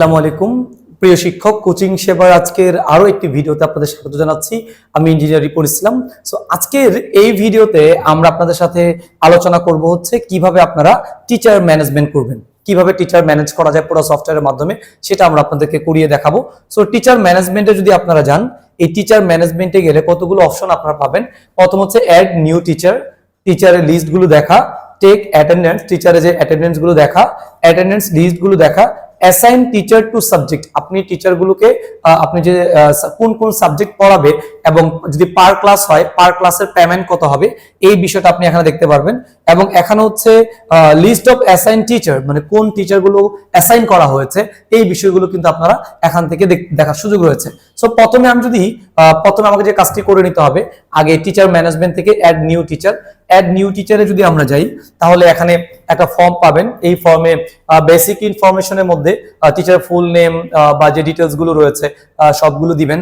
আসসালামু আলাইকুম। প্রিয় শিক্ষক, কোচিং সেবার আজকের আরও একটি ভিডিওতে আপনাদের স্বাগত জানাচ্ছি। আমি ইঞ্জিনিয়ার রিপন ইসলাম। সো আজকের এই ভিডিওতে আমরা আপনাদের সাথে আলোচনা করব হচ্ছে কীভাবে আপনারা টিচার ম্যানেজমেন্ট করবেন। কীভাবে টিচার ম্যানেজ করা যায় পুরো সফটওয়্যারের মাধ্যমে, সেটা আমরা আপনাদেরকে করিয়ে দেখাবো। সো টিচার ম্যানেজমেন্টে যদি আপনারা যান, এই টিচার ম্যানেজমেন্টে গেলে কতগুলো অপশন আপনারা পাবেন। প্রথম হচ্ছে অ্যাড নিউ টিচার টিচারের লিস্টগুলো দেখা। টেক অ্যাটেন্ডেন্স টিচারের যে অ্যাটেন্ডেন্সগুলো দেখা। অ্যাটেন্ডেন্স লিস্টগুলো দেখা। অ্যাসাইন টিচার টু সাবজেক্ট আপনি টিচারগুলোকে আপনি যে কোন কোন সাবজেক্ট পড়াবে এবং যদি পার ক্লাস হয় পার ক্লাসের পেমেন্ট কত হবে, এই বিষয়টা আপনি এখানে দেখতে পারবেন। এবং এখানে হচ্ছে লিস্ট অফ অ্যাসাইন টিচার মানে কোন টিচারগুলো অ্যাসাইন করা হয়েছে, এই বিষয়গুলো কিন্তু আপনারা এখান থেকে দেখ- দেখার সুযোগ রয়েছে। সো প্রথমে আমি যদি প্রথমে আমাকে যে কাজটি করে নিতে হবে, আগে টিচার ম্যানেজমেন্ট থেকে add new teacher add new টিচারে যদি আমরা যাই, তাহলে এখানে একটা ফর্ম পাবেন। এই ফর্মে বেসিক ইনফরমেশনের মধ্যে টিচার ফুল নেম বা যে ডিটেলসগুলো রয়েছে সবগুলো দিবেন।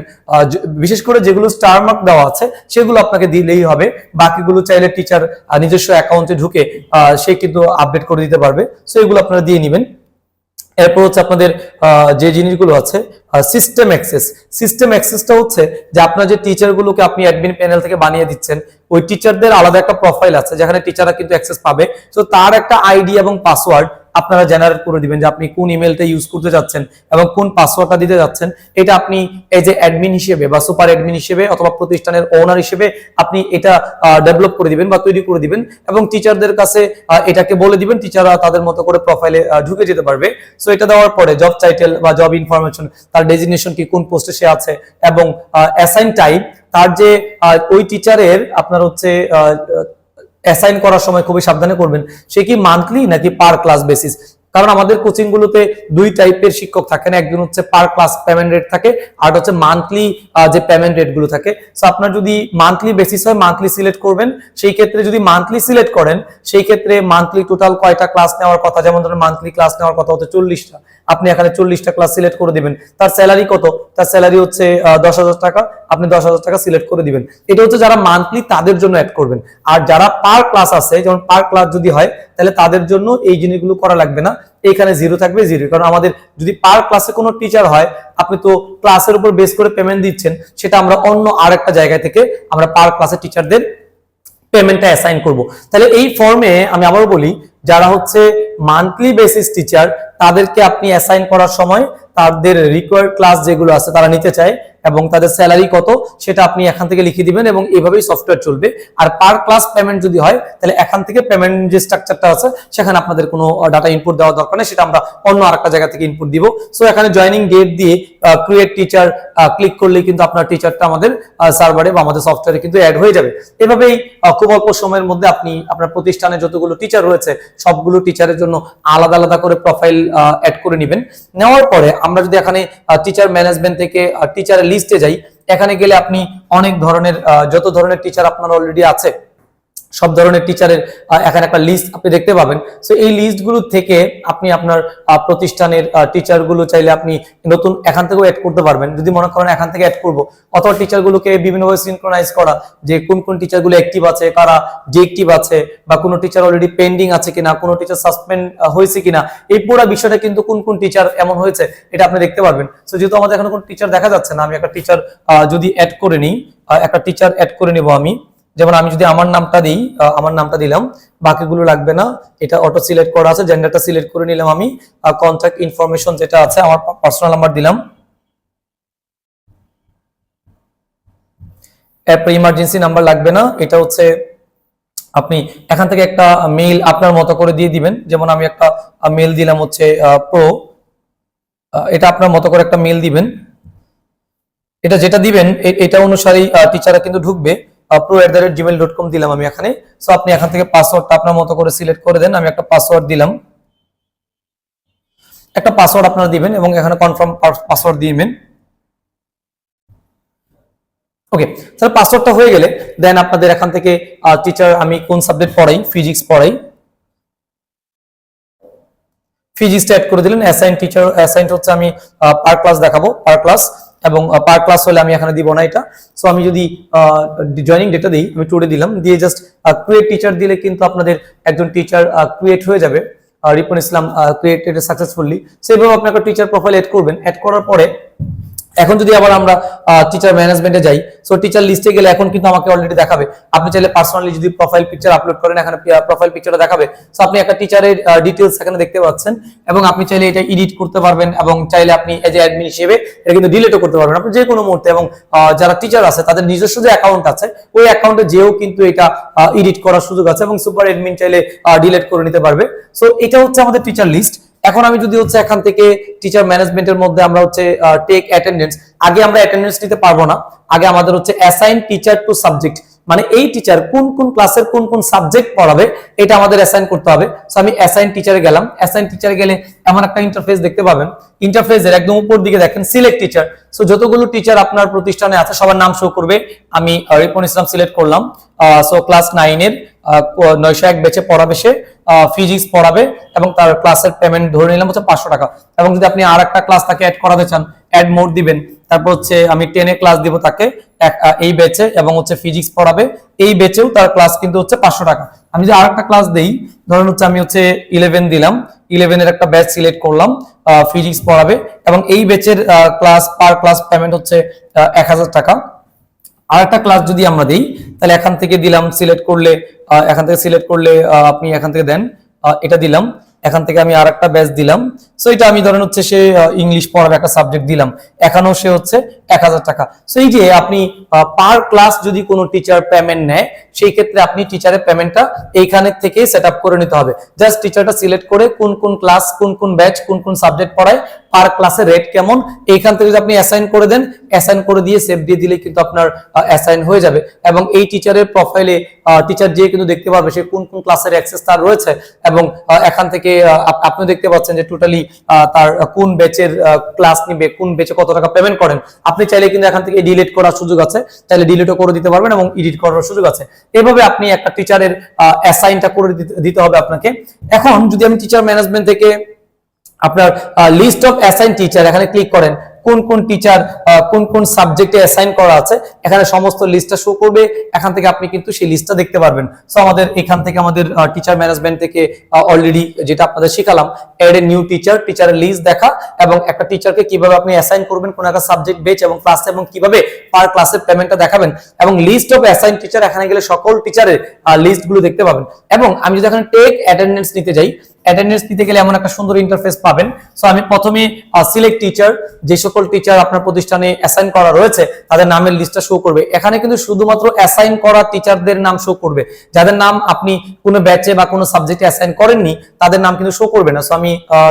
বিশেষ করে যেগুলো স্টার মার্ক দেওয়া আছে, সেগুলো আপনাকে দিলেই হবে। বাকিগুলো চাইলে টিচার নিজস্ব অ্যাকাউন্টে ঢুকে সে কিন্তু আপডেট করে দিতে পারবে। সো এগুলো আপনারা দিয়ে নেবেন। এরপর হচ্ছে আপনাদের যে জিনিসগুলো আছে সিস্টেম অ্যাক্সেস সিস্টেম অ্যাক্সেসটা হচ্ছে যে আপনার যে টিচারগুলোকে আপনি অ্যাডমিন প্যানেল থেকে বানিয়ে দিচ্ছেন, ওই টিচারদের আলাদা একটা প্রোফাইল আছে, যেখানে টিচাররা কিন্তু অ্যাক্সেস পাবে। তো তার একটা আইডি এবং পাসওয়ার্ড আপনারা জেনারেট করে দিবেন যে আপনি কোন ইমেলটা ইউজ করতে যাচ্ছেন এবং কোন পাসওয়ার্ডটা দিতে যাচ্ছেন। এটা আপনি এই যে অ্যাডমিন হিসেবে বা সুপার অ্যাডমিন হিসেবে অথবা প্রতিষ্ঠানের ওনার হিসেবে আপনি এটা ডেভেলপ করে দিবেন বা তৈরি করে দিবেন এবং টিচারদের কাছে এটাকে বলে দিবেন। টিচাররা তাদের মতো করে প্রোফাইলে ঢুকে যেতে পারবে। সো এটা দেওয়ার পরে জব টাইটেল বা জব ইনফরমেশন তার ডেজিগনেশন কি কোন পোস্টে সে আছে এবং অ্যাসাইন টাইপ তার যে ওই টিচারের আপনার হচ্ছে অ্যাসাইন করার সময় খুবই সাবধানে করবেন। সে কি মান্থলি নাকি পার ক্লাস বেসিস কারণ আমাদের কোচিং গুলোতে দুই টাইপের শিক্ষক থাকেন। একজন হচ্ছে পার ক্লাস পেমেন্ট রেট থাকে, আর হচ্ছে মান্থলি যে পেমেন্ট রেটগুলো থাকে। সো আপনার যদি মান্থলি বেসিস হয় মান্থলি সিলেক্ট করবেন। সেই ক্ষেত্রে যদি মান্থলি সিলেক্ট করেন, সেই ক্ষেত্রে মান্থলি টোটাল কয়টা ক্লাস নেওয়ার কথা? যেমন ধরুন মান্থলি ক্লাস নেওয়ার কথা হচ্ছে চল্লিশটা। আপনি এখানে চল্লিশটা ক্লাস সিলেক্ট করে দিবেন। তার স্যালারি কত? তার স্যালারি হচ্ছে দশ হাজার টাকা। আপনি দশ হাজার টাকা সিলেক্ট করে দিবেন। এটা হচ্ছে যারা মান্থলি তাদের জন্য অ্যাড করবেন। আর যারা পার ক্লাস আছে, যেমন পার ক্লাস যদি হয়, তাহলে তাদের জন্য এই জিনিসগুলো করা লাগবে না। এখানে জিরো থাকবে জিরো কারণ আমাদের যদি পার ক্লাসে কোনো টিচার হয়, আপনি তো ক্লাসের উপর বেস করে পেমেন্ট দিচ্ছেন, সেটা আমরা অন্য আরেকটা জায়গা থেকে আমরা পার ক্লাসের টিচারদের পেমেন্টটা অ্যাসাইন করব। তাহলে এই ফর্মে আমি আবারও বলি, যারা হচ্ছে মান্থলি বেসিস টিচার তাদেরকে আপনি অ্যাসাইন করার সময় তাদের রিকোয়ার্ড ক্লাস যেগুলো আছে তারা নিতে চায় এবং তাদের স্যালারি কত সেটা আপনি এখান থেকে লিখে দিবেন এবং এভাবেই সফটওয়্যার চলবে। আর পার ক্লাস পেমেন্ট যদি হয়, তাহলে এখান থেকে পেমেন্ট যে স্ট্রাকচারটা আছে, সেখানে আপনাদের কোনো ডাটা ইনপুট দেওয়া দরকার নেই, সেটা আমরা অন্য আরেকটা জায়গা থেকে ইনপুট দিব। সো এখানে জয়নিং ডেট দিয়ে ক্রিয়েট টিচার ক্লিক করলে কিন্তু আপনার টিচারটা আমাদের সার্ভারে বা আমাদের সফটওয়্যারে কিন্তু অ্যাড হয়ে যাবে। এভাবেই খুব অল্প সময়ের মধ্যে আপনি আপনার প্রতিষ্ঠানে যতগুলো টিচার রয়েছে, সবগুলো টিচারের জন্য আলাদা আলাদা করে প্রোফাইল অ্যাড করে নেবেন। নেওয়ার পরে আমরা যদি এখানে টিচার ম্যানেজমেন্ট থেকে টিচারের লিস্টে যাই, এখানে গেলে আপনি অনেক ধরনের যত ধরনের টিচার আপনার অলরেডি আছে সব ধরনের টিচারের এখানে একটা লিস্ট আপনি দেখতে পাবেন। সো এই লিস্টগুলো থেকে আপনি আপনার প্রতিষ্ঠানের টিচারগুলো চাইলে আপনি নতুন এখান থেকেও অ্যাড করতে পারবেন। যদি মনে করেন এখান থেকে অ্যাড করব, অথবা টিচার গুলোকে বিভিন্নভাবে সিনক্রোনাইজ করা, যে কোন কোন টিচারগুলো অ্যাক্টিভ আছে, কারা ডিএক্টিভ আছে, বা কোনো টিচার অলরেডি পেন্ডিং আছে কিনা, কোনো টিচার সাসপেন্ড হয়েছে কিনা, এই পুরো বিষয়টা কিন্তু কোন কোন টিচার এমন হয়েছে, এটা আপনি দেখতে পারবেন। সো যেহেতু আমাদের এখানে কোনো টিচার দেখা যাচ্ছে না, আমি একটা টিচার যদি অ্যাড করে নিই একটা টিচার অ্যাড করে নেব আমি। যেমন আমি যদি আমার নামটা দিই আমার নামটা দিলাম, বাকিগুলো লাগবে না। এটা অটো সিলেক্ট করা আছে জেন্ডারটা সিলেক্ট করে নিলাম আমি। কন্ট্যাক্ট ইনফরমেশন যেটা আছে, আমার পার্সোনাল নাম্বার দিলাম। এরপর ইমার্জেন্সি নাম্বার লাগবে না। এটা হচ্ছে আপনি এখান থেকে একটা মেইল আপনার মতো করে দিয়ে দিবেন। যেমন আমি একটা মেইল দিলাম হচ্ছে প্রো এটা আপনার মতো করে একটা মেইল দিবেন। এটা যেটা দিবেন এটা অনুসারেই টিচাররা কিন্তু ঢুকবে। Pro at the rate Gmail dot com দিলাম আমি এখানে। সো আপনি এখান থেকে পাসওয়ার্ডটা আপনার মতো করে সিলেক্ট করে দেন, আমি একটা পাসওয়ার্ড দিলাম। একটা পাসওয়ার্ড আপনারা দিবেন এবং এখানে কনফার্ম পাসওয়ার্ড দিবেন ওকে তাহলে পাসওয়ার্ডটা হয়ে গেলে দেন আপনাদের এখান থেকে টিচার আমি কোন সাবজেক্ট পড়াই? ফিজিক্স পড়াই। ফিজিক্সটা অ্যাড করে দিলেন অ্যাসাইন টিচার অ্যাসাইন হচ্ছে আমি পার ক্লাস দেখাবো পার ক্লাস এবং পার ক্লাস হলে আমি এখানে দিব না এটা। সো আমি যদি জয়নিং ডেটা দিই, আমি টুডে দিলাম, দিয়ে জাস্ট ক্রিয়েট টিচার দিলে কিন্তু আপনাদের একজন টিচার ক্রিয়েট হয়ে যাবে। রিপন ইসলাম ক্রিয়েটেড সাকসেসফুলি সেইভাবে আপনি একটা টিচার প্রোফাইল এড করবেন। এড করার পরে এখন যদি আবার আমরা টিচার ম্যানেজমেন্টে যাই সো টিচার লিস্টে গেলে এখন কিন্তু আমাকে অলরেডি দেখাবে। আপনি চাইলে পার্সোনালি যদি প্রোফাইল পিকচার আপলোড করেন, এখানে প্রোফাইল পিকচারটা দেখাবে। সো আপনি একটা টিচারের ডিটেলস এখানে দেখতে পাচ্ছেন, এবং আপনি চাইলে এটা এডিট করতে পারবেন, এবং চাইলে আপনি এজ এ অ্যাডমিন হিসেবে এটা কিন্তু ডিলিটও করতে পারবেন। আপনি যে কোনো মুহূর্তে, এবং যারা টিচার আছে, তাদের নিজস্ব যে অ্যাকাউন্ট আছে, ওই অ্যাকাউন্টে যেও কিন্তু এটা এডিট করার সুযোগ আছে, এবং সুপার অ্যাডমিন চাইলে ডিলিট করে নিতে পারবে। সো এটা হচ্ছে আমাদের টিচার লিস্ট এখন আমি যদি হচ্ছে এখান থেকে টিচার ম্যানেজমেন্টের মধ্যে আমরা হচ্ছে টেক অ্যাটেন্ডেন্স আগে আমরা অ্যাটেন্ডেন্স নিতে পারব না। আগে আমাদের হচ্ছে অ্যাসাইন টিচার টু সাবজেক্ট মানে এই টিচার কোন কোন ক্লাসের কোন কোন সাবজেক্ট পড়াবে, এটা আমাদের অ্যাসাইন করতে হবে। সো আমি অ্যাসাইন টিচারে গেলাম। অ্যাসাইন টিচারে গেলে এমন একটা ইন্টারফেস দেখতে পাবেন। ইন্টারফেসের একদম উপর দিকে দেখেন সিলেক্ট টিচার সো যতগুলো টিচার আপনার প্রতিষ্ঠানে আছে, সবার নাম শো করবে। আমি রিপন ইসলাম সিলেক্ট করলাম। সো ক্লাস নাইনের নয়শো এক বেচে পড়াবে সে ফিজিক্স পড়াবে এবং তার ক্লাসের পেমেন্ট ধরে নিলাম হচ্ছে পাঁচশো টাকা। এবং যদি আপনি আর একটা ক্লাস তাকে অ্যাড করাতে চান অ্যাড মোড দিবেন, তারপর হচ্ছে আমি টেনে ক্লাস দিব তাকে এই বেচে এবং হচ্ছে ফিজিক্স পড়াবে, এই বেচেও তার ক্লাস কিন্তু হচ্ছে পাঁচশো টাকা। আমি যদি আর একটা ক্লাস দেই, ধরেন হচ্ছে আমি হচ্ছে ইলেভেন দিলাম ইলেভেনের একটা ব্যাচ সিলেক্ট করলাম ফিজিক্স পড়াবে এবং এই বেচের ক্লাস পার ক্লাস পেমেন্ট হচ্ছে এক হাজার টাকা। আর একটা ক্লাস যদি আমরা দিই, তাহলে এখান থেকে দিলাম সিলেক্ট করলে এখান থেকে সিলেক্ট করলে আপনি এখান থেকে দেন এটা দিলাম, এখান থেকে আমি আর একটা ব্যাচ দিলাম। সো এটা আমি ধরেন হচ্ছে সে ইংলিশ পড়ার একটা সাবজেক্ট দিলাম, এখানেও সে হচ্ছে এক হাজার টাকা। সো এই যে আপনি পার ক্লাস যদি কোনো টিচার পেমেন্ট নেয়, সেই ক্ষেত্রে আপনি টিচারের পেমেন্টটা এইখানে থেকে সেট করে নিতে হবে। জাস্ট টিচারটা সিলেক্ট করে কোন কোন ক্লাস কোন কোন ব্যাচ কোন কোন সাবজেক্ট পড়ায় পার ক্লাসের রেট কেমন? এইখান থেকে যদি আপনি অ্যাসাইন করে দেন অ্যাসাইন করে দিয়ে সেভ দিয়ে দিলে কিন্তু আপনার অ্যাসাইন হয়ে যাবে। এবং এই টিচারের প্রোফাইলে টিচার যে কিন্তু দেখতে পারবে সে কোন কোন ক্লাসের অ্যাক্সেস তার রয়েছে এবং এখান থেকে আপনি দেখতে পাচ্ছেন যে টোটালি তার কোন ব্যাচের ক্লাস নিবে, কোন ব্যাচে কত টাকা পেমেন্ট করেন। আপনি চাইলে কিন্তু এখান থেকে ডিলিট করার সুযোগ আছে। চাইলে ডিলিটও করে দিতে পারবেন এবং এডিট করার সুযোগ আছে। এভাবে আপনি একটা টিচারের অ্যাসাইনটা করে দিতে- দিতে হবে আপনাকে। এখন যদি আমি টিচার ম্যানেজমেন্ট থেকে আপনার লিস্ট অফ অ্যাসাইন টিচার এখানে ক্লিক করেন। কোন কোন টিচার কোন কোন সাবজেক্টে অ্যাসাইন করা আছে, এখানে সমস্ত লিস্টটা শো করবে। এখান থেকে আপনি কিন্তু সেই লিস্টটা দেখতে পারবেন। সো আমাদের এখান থেকে আমাদের টিচার ম্যানেজমেন্ট থেকে অলরেডি যেটা আপনাদের শিখালাম এড এ নিউ টিচার টিচারের লিস্ট দেখা এবং একটা টিচারকে কীভাবে আপনি অ্যাসাইন করবেন, কোন একটা সাবজেক্ট বেচ এবং ক্লাস এবং কীভাবে পার ক্লাসের পেমেন্টটা দেখাবেন এবং লিস্ট অফ অ্যাসাইন টিচার এখানে গেলে সকল টিচারের লিস্টগুলো দেখতে পাবেন। এবং আমি যদি এখানে টেক অ্যাটেন্ডেন্স নিতে যাই অ্যাটেন্ডেন্স দিতে গেলে এমন একটা সুন্দর ইন্টারফেস পাবেন। সো আমি প্রথমে সিলেক্ট টিচার যে সকল টিচার আপনার প্রতিষ্ঠানে অ্যাসাইন করা রয়েছে, তাদের নামের লিস্টটা শো করবে। এখানে কিন্তু শুধুমাত্র অ্যাসাইন করা টিচারদের নাম শো করবে। যাদের নাম আপনি কোনো ব্যাচে বা কোনো সাবজেক্টে অ্যাসাইন করেননি, তাদের নাম কিন্তু শো করবে না। সো আমি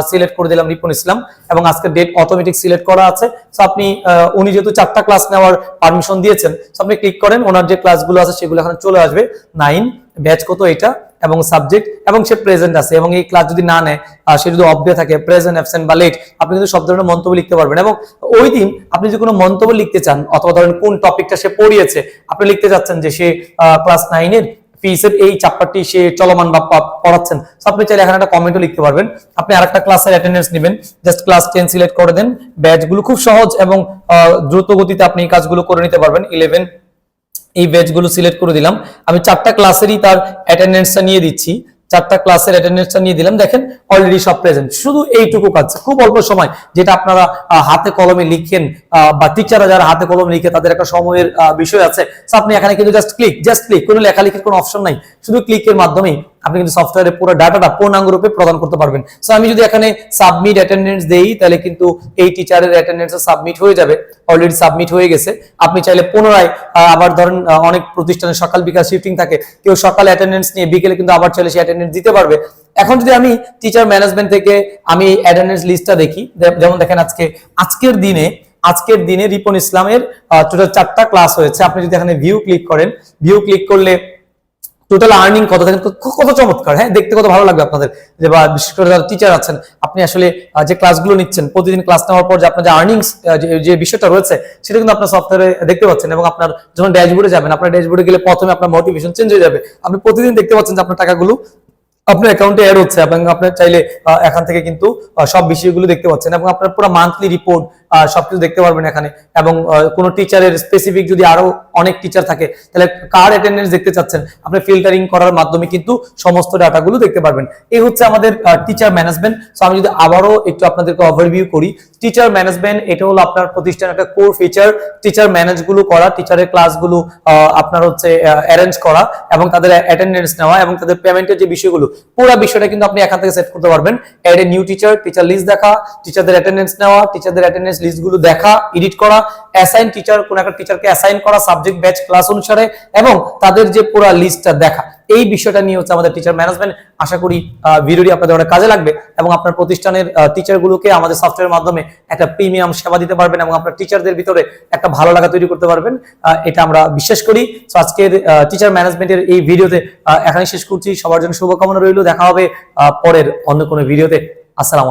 সিলেক্ট করে দিলাম রিপন ইসলাম এবং আজকে ডেট অটোমেটিক সিলেক্ট করা আছে। সো আপনি উনি যেহেতু চারটা ক্লাস নেওয়ার পারমিশন দিয়েছেন সো আপনি ক্লিক করেন, ওনার যে ক্লাসগুলো আছে, সেগুলো এখানে চলে আসবে। নাইন ব্যাচ কত এটা? এবং সাবজেক্ট এবং সে প্রেজেন্ট আছে এবং এই ক্লাস যদি না নেয় সে যদি অফ থাকে প্রেজেন্ট অ্যাবসেন্ট বা লেট আপনি কিন্তু সব ধরনের মন্তব্য লিখতে পারবেন এবং ওই দিন আপনি যদি কোনো মন্তব্য লিখতে চান, অথবা ধরেন কোন টপিকটা সে পড়িয়েছে, আপনি লিখতে চাচ্ছেন যে সে ক্লাস নাইনের ফিসের এই চ্যাপ্টারটি সে চলমান বা পড়াচ্ছেন আপনি চাইলে এখানে একটা কমেন্টও লিখতে পারবেন। আপনি আরেকটা ক্লাসের অ্যাটেন্ডেন্স নেবেন জাস্ট ক্লাস টেন সিলেক্ট করে দেন ব্যাচগুলো খুব সহজ এবং দ্রুত গতিতে আপনি এই কাজগুলো করে নিতে পারবেন ইলেভেন এই ব্যাচগুলো সিলেক্ট করে দিলাম। আমি চারটা ক্লাসেরই তার অ্যাটেন্ডেন্সটা নিয়ে দিচ্ছি। চারটা ক্লাসের অ্যাটেন্ডেন্সটা নিয়ে দিলাম। দেখেন অলরেডি সব প্রেজেন্ট শুধু এইটুকু কাজ। খুব অল্প সময়, যেটা আপনারা হাতে কলমে লিখেন বা টিচাররা যারা হাতে কলমে লিখে তাদের একটা সময়ের বিষয় আছে। আপনি এখানে কিন্তু জাস্ট ক্লিক জাস্ট ক্লিক কোনো লেখালেখির কোনো অপশন নাই। শুধু ক্লিকের মাধ্যমেই। আপনি কিন্তু সফটওয়্যারে পুরো ডাটাটা পূর্ণাঙ্গ রূপে প্রদান করতে পারবেন। সো আমি যদি এখানে সাবমিট অ্যাটেন্ডেন্স দেই, তাহলে কিন্তু এই টিচারের অ্যাটেন্ডেন্স সাবমিট হয়ে যাবে। অলরেডি সাবমিট হয়ে গেছে। আপনি চাইলে পুনরায় আবার ধরেন অনেক প্রতিষ্ঠানে সকাল, বিকাল শিফটিং থাকে। কেউ সকালে অ্যাটেন্ডেন্স নিয়ে, বিকেলে কিন্তু আবার চাইলে সে অ্যাটেন্ডেন্স দিতে পারবে। এখন যদি আমি টিচার ম্যানেজমেন্ট থেকে আমি অ্যাটেন্ডেন্স লিস্টটা দেখি যেমন দেখেন আজকে, আজকের দিনে আজকের দিনে রিপন ইসলামের টোটাল চারটা ক্লাস হয়েছে। আপনি যদি এখানে ভিউ ক্লিক করেন ভিউ ক্লিক করলে টোটাল আর্নিং কত ক- কত চমৎকার হ্যাঁ? দেখতে কত ভালো লাগবে আপনাদের। যে বা বিশেষ করে যারা টিচার আছেন, আপনি আসলে যে ক্লাসগুলো নিচ্ছেন, প্রতিদিন ক্লাস নেওয়ার পর যে আপনার যে আর্নিংস যে বিষয়টা রয়েছে, সেটা কিন্তু আপনার সফটওয়্যারে দেখতে পাচ্ছেন এবং আপনার যখন ড্যাশবোর্ডে যাবেন, আপনার ড্যাশবোর্ডে গেলে প্রথমে আপনার মোটিভেশন চেঞ্জ হয়ে যাবে। আপনি প্রতিদিন দেখতে পাচ্ছেন যে আপনার টাকাগুলো আপনার অ্যাকাউন্টে অ্যাড হচ্ছে এবং আপনার চাইলে এখান থেকে কিন্তু সব বিষয়গুলো দেখতে পাচ্ছেন এবং আপনার পুরো মান্থলি রিপোর্ট সবকিছু দেখতে পারবেন এখানে। এবং কোনো টিচারের স্পেসিফিক যদি আরও অনেক টিচার থাকে, তাহলে কার অ্যাটেন্ডেন্স দেখতে চাচ্ছেন? আপনি ফিল্টারিং করার মাধ্যমে কিন্তু সমস্ত ডাটাগুলো দেখতে পারবেন। এই হচ্ছে আমাদের টিচার ম্যানেজমেন্ট সো আমি যদি আবারও একটু আপনাদেরকে ওভারভিউ করি টিচার ম্যানেজমেন্ট এটা হলো আপনার প্রতিষ্ঠানের একটা কোর ফিচার টিচার ম্যানেজগুলো করা টিচারের ক্লাসগুলো আপনার হচ্ছে অ্যারেঞ্জ করা এবং তাদের অ্যাটেন্ডেন্স নেওয়া এবং তাদের পেমেন্টের যে বিষয়গুলো, পুরো বিষয়টা কিন্তু আপনি এখান থেকে সেট করতে পারবেন। Add a new teacher teacher list দেখা টিচারদের অ্যাটেন্ডেন্স নেওয়া টিচারদের অ্যাটেন্ডেন্স লিস্টগুলো দেখা এডিট করা অ্যাসাইন টিচার কোন একটা টিচারকে অ্যাসাইন করা সাবজেক্ট ব্যাচ ক্লাস অনুসারে, এবং তাদের যে পুরো লিস্টটা দেখা। এই বিষয়টা নিয়ে হচ্ছে আমাদের টিচার ম্যানেজমেন্ট আশা করি ভিডিওটি আপনাদের অনেক কাজে লাগবে এবং আপনার প্রতিষ্ঠানের টিচার গুলোকে আমাদের সফটওয়্যার মাধ্যমে একটা প্রিমিয়াম সেবা দিতে পারবেন এবং আপনার টিচারদের ভিতরে একটা ভালো লাগা তৈরি করতে পারবেন। এটা আমরা বিশ্বাস করি। তো আজকের টিচার ম্যানেজমেন্টের এই ভিডিওতে এখানে শেষ করছি। সবার জন্য শুভকামনা রইল। দেখা হবে পরের অন্য কোনো ভিডিওতে আসসালাম